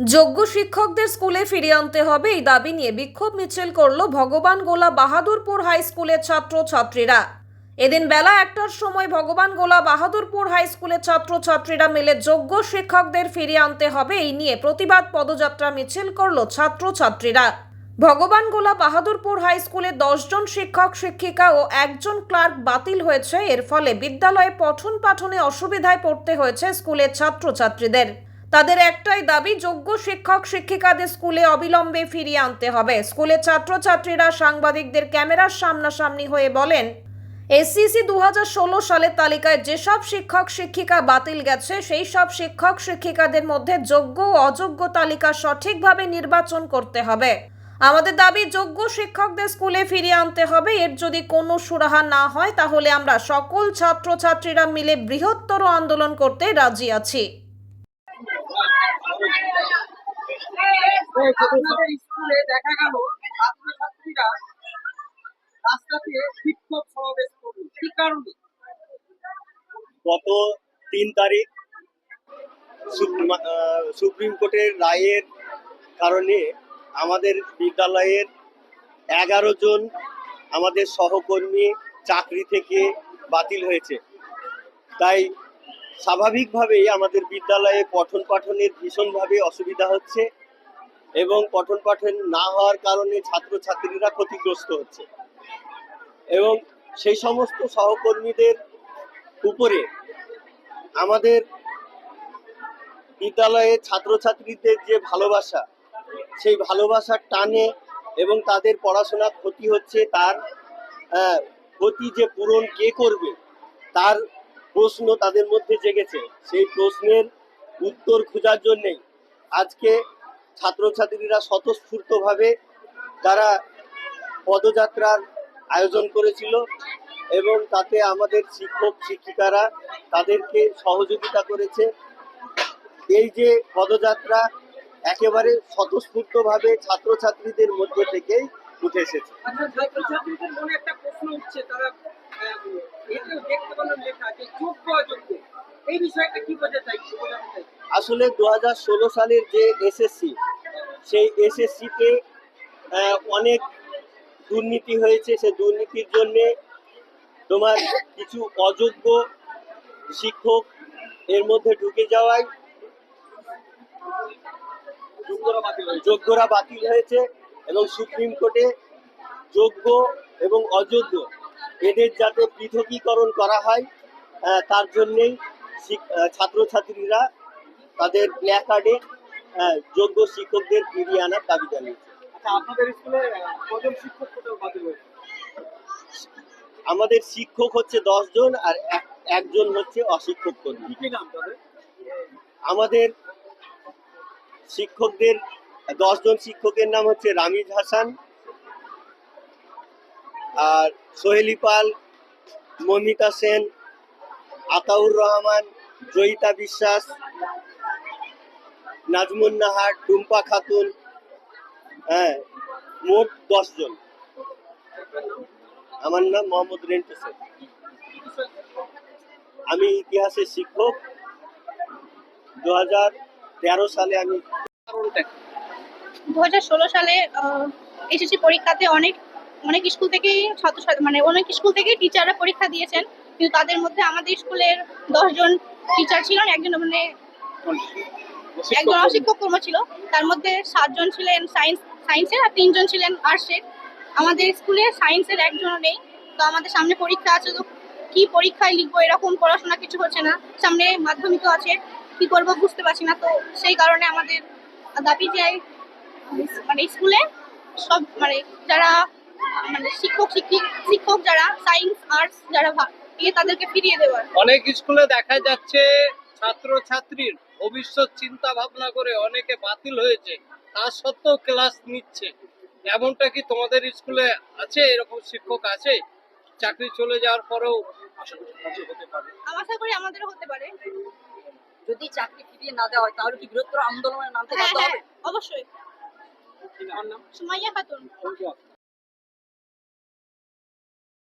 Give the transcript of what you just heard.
যোগ্য শিক্ষকদের স্কুলে ফিরিয়ে আনতে হবে এই দাবি নিয়ে বিক্ষোভ মিছিল করল ভগবান গোলা বাহাদুরপুর হাই স্কুলের ছাত্র ছাত্রীরা এদিন বেলা একটার সময় ভগবান গোলা বাহাদুরপুর হাই স্কুলের ছাত্র ছাত্রীরা মিলে যোগ্য শিক্ষকদের ফিরিয়ে আনতে হবে এই নিয়ে প্রতিবাদ পদযাত্রা মিছিল করল ছাত্র ছাত্রীরা ভগবান গোলা বাহাদুরপুর হাই স্কুলে দশজন শিক্ষক, শিক্ষিকা ও একজন ক্লার্ক বাতিল হয়েছে। এর ফলে বিদ্যালয়ে পঠন পাঠনে অসুবিধায় পড়তে হয়েছে স্কুলের ছাত্রছাত্রীদের। তাদের একটাই দাবি, যোগ্য শিক্ষক, শিক্ষিকাদের স্কুলে অবিলম্বে ফিরিয়ে আনতে হবে। স্কুলের ছাত্রছাত্রীরা সাংবাদিকদের ক্যামেরার সামনাসামনি হয়ে বলেন এসসিসি দু সালের তালিকায় যেসব শিক্ষক, শিক্ষিকা বাতিল গেছে, সেই সব শিক্ষক, শিক্ষিকাদের মধ্যে যোগ্য ও অযোগ্য তালিকা সঠিকভাবে নির্বাচন করতে হবে। আমাদের দাবি, যোগ্য শিক্ষকদের স্কুলে ফিরিয়ে আনতে হবে। এর যদি কোনো সুরাহা না হয়, তাহলে আমরা সকল ছাত্রছাত্রীরা মিলে বৃহত্তর আন্দোলন করতে রাজি আছি আপনাদের গত তিন তারিখ সুপ্রিম কোর্টের রায়ের কারণে আমাদের বিদ্যালয়ের এগারো জন আমাদের সহকর্মী চাকরি থেকে বাতিল হয়েছে। তাই স্বাভাবিকভাবেই আমাদের বিদ্যালয়ে পঠন পাঠনের ভীষণভাবে অসুবিধা হচ্ছে। এবং পঠন পাঠন না হওয়ার কারণে ছাত্রছাত্রীরা ক্ষতিগ্রস্ত হচ্ছে। এবং সেই সমস্ত সহকর্মীদের উপরে আমাদের বিদ্যালয়ে ছাত্রছাত্রীদের যে ভালোবাসা, সেই ভালোবাসার টানে এবং তাদের পড়াশোনা ক্ষতি হচ্ছে, তার ক্ষতি যে পূরণ কে করবে, তার প্রশ্ন তাদের মধ্যে জেগেছে। সেই প্রশ্নের উত্তর খোঁজার জন্যেই আজকে ছাত্রছাত্রীরা স্বতঃস্ফূর্তভাবে তারা পদযাত্রার আয়োজন করেছিল এবং তাতে আমাদের শিক্ষক, শিক্ষিকারা তাদেরকে সহযোগিতা করেছে। এই যে পদযাত্রা একেবারে স্বতঃস্ফূর্তভাবে ছাত্রছাত্রীদের মধ্যে থেকেই উঠে এসেছে। আচ্ছা দেখতে লেখা যে যোগ্য অযোগ্য বোঝা চাইছে বোঝাতে চাইছে আসলে দু হাজার ষোলো সালের যে এসএসসি সেই এসএসসিতে অনেক দুর্নীতি হয়েছে সেই দুর্নীতির জন্যে তোমার কিছু অযোগ্য শিক্ষক এর মধ্যে ঢুকে যাওয়ায় যোগ্যরা বাতিল হয়েছে। এবং সুপ্রিম কোর্টে যোগ্য এবং অযোগ্য এদের যাতে পৃথকীকরণ করা হয় তার জন্যেই ছাত্রছাত্রীরা তাদের প্ল্যাকার্ডে যোগ্য শিক্ষকদের ফিরিয়ে আনার দাবি জানিয়েছে। আচ্ছা আপনাদের স্কুলে কজন শিক্ষক কোথাও বাতিল হয়েছে আমাদের শিক্ষক হচ্ছে জন আর এক- একজন হচ্ছে অশিক্ষক কর্মী। আমাদের শিক্ষকদের জন শিক্ষকের নাম হচ্ছে রামিজ হাসান আর সোহেলি পাল মমিতা সেন আতাউর রহমান জয়িতা বিশ্বাস নাজমুন নাহার টুম্পা খাতুন হ্যাঁ মোট দশ জন। আমার নাম মোহাম্মদ রেন্টু আমি ইতিহাসের শিক্ষক। দু তেরো সালে আমি দু হাজার ষোলো সালে এসএসসি পরীক্ষাতে অনেক অনেক স্কুল থেকেই ছাত্র মানে অনেক স্কুল থেকেই টিচাররা পরীক্ষা দিয়েছেন। কিন্তু তাদের মধ্যে আমাদের স্কুলের দশজন টিচার ছিলেন একজন মানে একজন অশিক্ষক কর্ম ছিল। তার মধ্যে সাতজন ছিলেন সায়েন্স সায়েন্সের আর তিনজন ছিলেন আর্টসের আমাদের স্কুলে সায়েন্সের একজনও নেই। তো আমাদের সামনে পরীক্ষা আছে তো কি পরীক্ষায় লিখব এরকম পড়াশোনা কিছু হচ্ছে না। সামনে মাধ্যমিকও আছে কি করব বুঝতে পারছি না। তো সেই কারণে আমাদের দাবি যে মানে স্কুলে সব মানে যারা মানে শিক্ষক শিক্ষিক শিক্ষক যারা সায়েন্স আর্টস যারা ইয়ে তাদেরকে ফিরিয়ে দেওয়ার। অনেক স্কুলে দেখা যাচ্ছে ছাত্র ছাত্রীর ভবিষ্যৎ চিন্তা ভাবনা করে অনেকে বাতিল হয়েছে তা সত্ত্বেও ক্লাস নিচ্ছে। এমনটা কি তোমাদের স্কুলে আছে? এরকম শিক্ষক আছে? চাকরি চলে যাওয়ার পরেও হতে পারে। আমি আশা করি আমাদেরও হতে পারে। যদি চাকরি ফিরিয়ে না দেওয়া হয় তাহলে কি বৃহত্তর আন্দোলনে নামতে হ্যাঁ বাধ্য হ্যাঁ হবে? অবশ্যই। সুমাইয়া খাতুন।